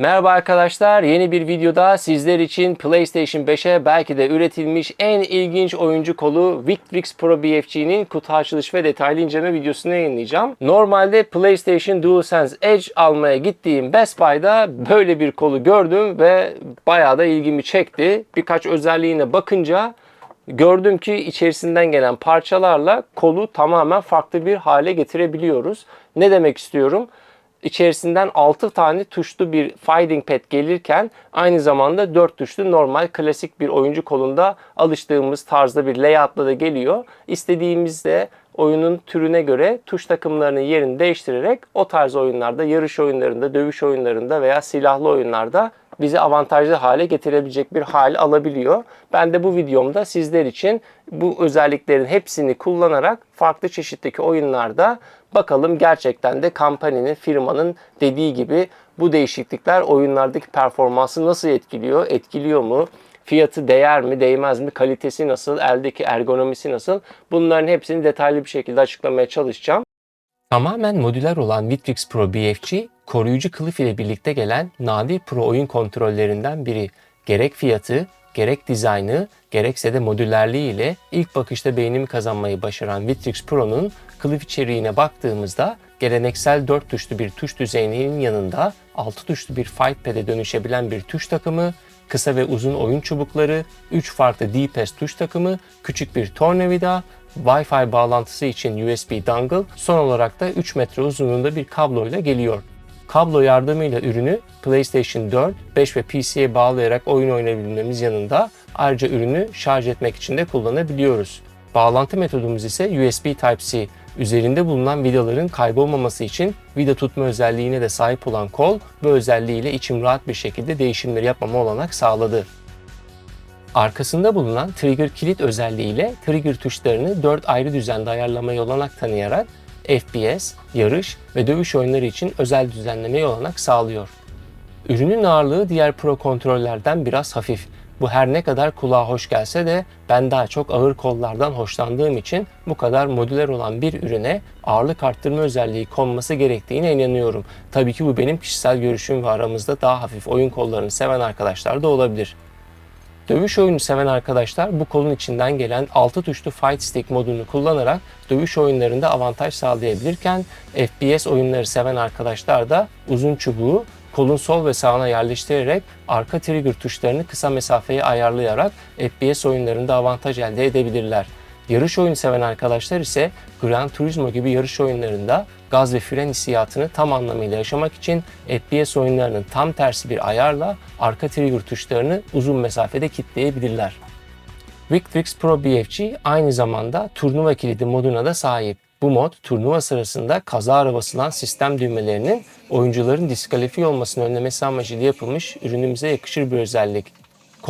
Merhaba arkadaşlar, yeni bir videoda sizler için PlayStation 5'e belki de üretilmiş en ilginç oyuncu kolu Victrix Pro BFG'nin kutu açılış ve detaylı inceleme videosunu yayınlayacağım. Normalde PlayStation DualSense Edge almaya gittiğim Best Buy'da böyle bir kolu gördüm ve bayağı da ilgimi çekti. Birkaç özelliğine bakınca gördüm ki içerisinden gelen parçalarla kolu tamamen farklı bir hale getirebiliyoruz. Ne demek istiyorum? İçerisinden 6 tane tuşlu bir fighting pad gelirken aynı zamanda 4 tuşlu normal klasik bir oyuncu kolunda alıştığımız tarzda bir layoutla da geliyor. İstediğimizde oyunun türüne göre tuş takımlarının yerini değiştirerek o tarz oyunlarda, yarış oyunlarında, dövüş oyunlarında veya silahlı oyunlarda bizi avantajlı hale getirebilecek bir hal alabiliyor. Ben de bu videomda sizler için bu özelliklerin hepsini kullanarak farklı çeşitteki oyunlarda bakalım gerçekten de kampanyanın, firmanın dediği gibi bu değişiklikler oyunlardaki performansı nasıl etkiliyor, etkiliyor mu? Fiyatı değer mi, değmez mi, kalitesi nasıl, eldeki ergonomisi nasıl? Bunların hepsini detaylı bir şekilde açıklamaya çalışacağım. Tamamen modüler olan Victrix Pro BFG, koruyucu kılıf ile birlikte gelen nadir pro oyun kontrollerinden biri. Gerek fiyatı, gerek dizaynı, gerekse de modüllerliği ile ilk bakışta beğenimi kazanmayı başaran Victrix Pro'nun kılıf içeriğine baktığımızda geleneksel 4 tuşlu bir tuş düzeyinin yanında 6 tuşlu bir fight pad'e dönüşebilen bir tuş takımı, kısa ve uzun oyun çubukları, 3 farklı D-pad tuş takımı, küçük bir tornavida, Wi-Fi bağlantısı için USB dongle, son olarak da 3 metre uzunluğunda bir kabloyla geliyor. Kablo yardımıyla ürünü PlayStation 4, 5 ve PC'ye bağlayarak oyun oynayabilmemiz yanında ayrıca ürünü şarj etmek için de kullanabiliyoruz. Bağlantı metodumuz ise USB Type-C. Üzerinde bulunan vidaların kaybolmaması için vida tutma özelliğine de sahip olan kol bu özelliğiyle içim rahat bir şekilde değişimleri yapmama olanak sağladı. Arkasında bulunan trigger kilit özelliğiyle trigger tuşlarını 4 ayrı düzende ayarlamaya olanak tanıyarak FPS, yarış ve dövüş oyunları için özel düzenlemeye olanak sağlıyor. Ürünün ağırlığı diğer Pro kontrollerden biraz hafif. Bu her ne kadar kulağa hoş gelse de ben daha çok ağır kollardan hoşlandığım için bu kadar modüler olan bir ürüne ağırlık arttırma özelliği konması gerektiğine inanıyorum. Tabii ki bu benim kişisel görüşüm ve aramızda daha hafif oyun kollarını seven arkadaşlar da olabilir. Dövüş oyunu seven arkadaşlar bu kolun içinden gelen 6 tuşlu Fight Stick modunu kullanarak dövüş oyunlarında avantaj sağlayabilirken FPS oyunları seven arkadaşlar da uzun çubuğu kolun sol ve sağına yerleştirerek arka trigger tuşlarını kısa mesafeye ayarlayarak FPS oyunlarında avantaj elde edebilirler. Yarış oyunu seven arkadaşlar ise Gran Turismo gibi yarış oyunlarında gaz ve fren hissiyatını tam anlamıyla yaşamak için FPS oyunlarının tam tersi bir ayarla arka trigger tuşlarını uzun mesafede kitleyebilirler. Victrix Pro BFG aynı zamanda turnuva kilidi moduna da sahip. Bu mod turnuva sırasında kazara basılan sistem düğmelerinin oyuncuların diskalifiye olmasını önlemesi amacıyla yapılmış ürünümüze yakışır bir özellik.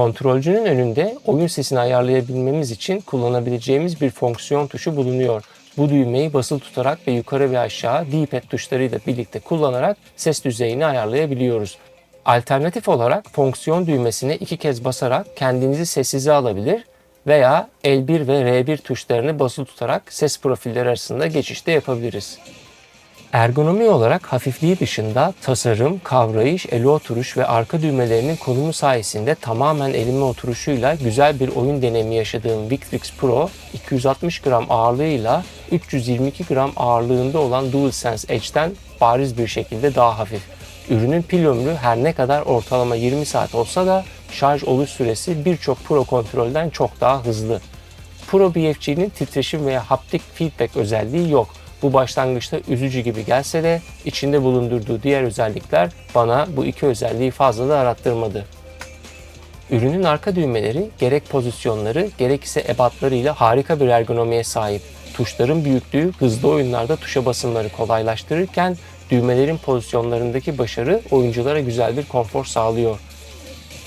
Kontrolcünün önünde oyun sesini ayarlayabilmemiz için kullanabileceğimiz bir fonksiyon tuşu bulunuyor. Bu düğmeyi basılı tutarak ve yukarı ve aşağı D-pad tuşlarıyla birlikte kullanarak ses düzeyini ayarlayabiliyoruz. Alternatif olarak fonksiyon düğmesine iki kez basarak kendinizi sessize alabilir veya L1 ve R1 tuşlarını basılı tutarak ses profilleri arasında geçişte yapabiliriz. Ergonomi olarak hafifliği dışında tasarım, kavrayış, ele oturuş ve arka düğmelerinin konumu sayesinde tamamen elime oturuşuyla güzel bir oyun deneyimi yaşadığım Victrix Pro 260 gram ağırlığıyla 322 gram ağırlığında olan DualSense Edge'den bariz bir şekilde daha hafif. Ürünün pil ömrü her ne kadar ortalama 20 saat olsa da şarj oluş süresi birçok Pro kontrolden çok daha hızlı. Pro BFG'nin titreşim veya haptik feedback özelliği yok. Bu başlangıçta üzücü gibi gelse de içinde bulundurduğu diğer özellikler bana bu iki özelliği fazla da arattırmadı. Ürünün arka düğmeleri gerek pozisyonları gerekse ebatlarıyla harika bir ergonomiye sahip. Tuşların büyüklüğü hızlı oyunlarda tuşa basımları kolaylaştırırken düğmelerin pozisyonlarındaki başarı oyunculara güzel bir konfor sağlıyor.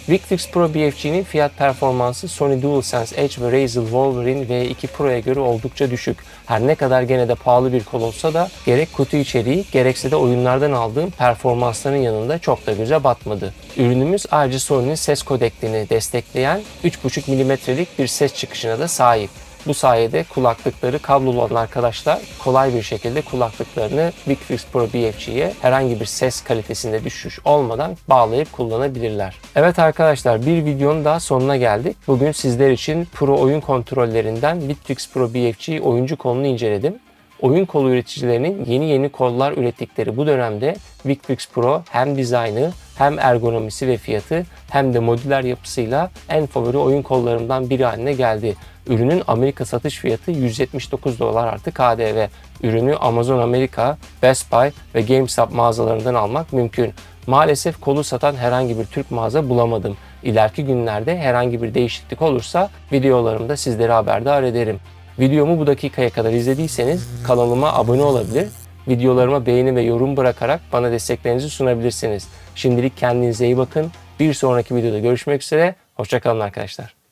Victrix Pro BFG'nin fiyat performansı Sony DualSense Edge ve Razer Wolverine V2 Pro'ya göre oldukça düşük. Her ne kadar gene de pahalı bir kol olsa da gerek kutu içeriği gerekse de oyunlardan aldığım performansların yanında çok da göze batmadı. Ürünümüz ayrıca Sony'nin ses kodekliğini destekleyen 3.5 mm'lik bir ses çıkışına da sahip. Bu sayede kulaklıkları kablolu olan arkadaşlar kolay bir şekilde kulaklıklarını Victrix Pro BFG'ye herhangi bir ses kalitesinde düşüş olmadan bağlayıp kullanabilirler. Evet arkadaşlar bir videonun daha sonuna geldik. Bugün sizler için Pro oyun kontrollerinden Victrix Pro BFG oyuncu kolunu inceledim. Oyun kolu üreticilerinin yeni yeni kollar ürettikleri bu dönemde Victrix Pro hem dizaynı hem ergonomisi ve fiyatı hem de modüler yapısıyla en favori oyun kollarından biri haline geldi. Ürünün Amerika satış fiyatı 179 dolar artı KDV. Ürünü Amazon Amerika, Best Buy ve GameStop mağazalarından almak mümkün. Maalesef kolu satan herhangi bir Türk mağaza bulamadım. İleriki günlerde herhangi bir değişiklik olursa videolarımda sizleri haberdar ederim. Videomu bu dakikaya kadar izlediyseniz kanalıma abone olabilir, videolarıma beğeni ve yorum bırakarak bana desteklerinizi sunabilirsiniz. Şimdilik kendinize iyi bakın. Bir sonraki videoda görüşmek üzere. Hoşçakalın arkadaşlar.